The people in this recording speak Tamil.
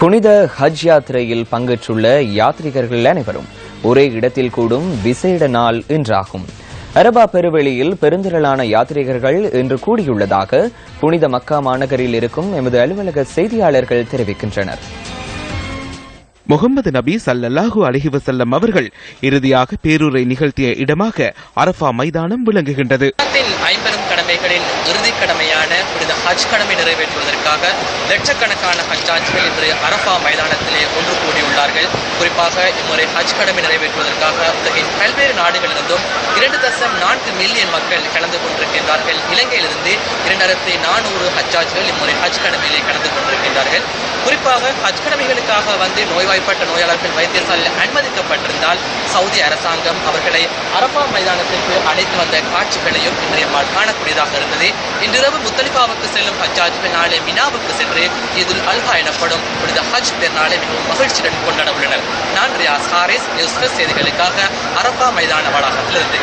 புனித ஹஜ் யாத்திரையில் பங்கேற்றுள்ள யாத்ரிகர்கள் அனைவரும் ஒரே இடத்தில் கூடும் விசேட நாள் இன்றாகும். அரபா பெருவெளியில் பெருந்திரளான யாத்ரீகர்கள் இன்று கூடியுள்ளதாக புனித மக்கா மாநகரில் இருக்கும் எமது அலுவலக செய்தியாளர்கள் தெரிவிக்கின்றனர். முகமது நபி சல்லல்லாஹு அலைஹி வஸல்லம் அவர்கள் இறுதியாக பேரூரை நிகழ்த்திய இடமாக அரஃபா மைதானம் விளங்குகின்றது. கடமைகளின் இறுதி கடமையான புனித ஹஜ் கடமை நிறைவேற்றுவதற்காக லட்சக்கணக்கான ஹஜ்ஜாஜ்கள் இன்று அரஃபா மைதானத்திலே ஒன்று கூடியுள்ளார்கள். குறிப்பாக இம்முறை ஹஜ் கடமை நிறைவேற்றுவதற்காக உலகின் பல்வேறு நாடுகளிலிருந்தும் இரண்டு தசம் நான்கு மில்லியன் மக்கள் கலந்து கொண்டிருக்கின்றார்கள். இலங்கையிலிருந்து இரண்டாயிரத்தி நானூறு ஹஜ்ஜாஜ்கள் இம்முறை ஹஜ் கடமையிலே கலந்து கொண்டிருக்கின்றார்கள். குறிப்பாக ஹஜ் கடமைகளுக்காக வந்து நோய்வாய்ப்பட்ட நோயாளர்கள் வைத்தியசாலையில் அனுமதிக்கப்பட்டிருந்தால் சவுதி அரசாங்கம் அவர்களை அரபா மைதானத்திற்கு அழைத்து வந்த காட்சிகளையும் இன்றைய நாள் காணக்கூடியதாக இருந்தது. இன்றிரவு முத்தலிபாவுக்கு செல்லும் ஹஜ்ஜாஜ்கள் நாளை மினாவுக்கு சென்று இதில் அல்ஹா எனப்படும் புனித ஹஜ் பெருநாளை மிகவும் மகிழ்ச்சியுடன் கொண்டாட உள்ளனர். நான் ரியாஸ் ஹாரிஸ் நியூஸ் செய்திகளுக்காக அரபா மைதான வளாகத்திலிருந்து.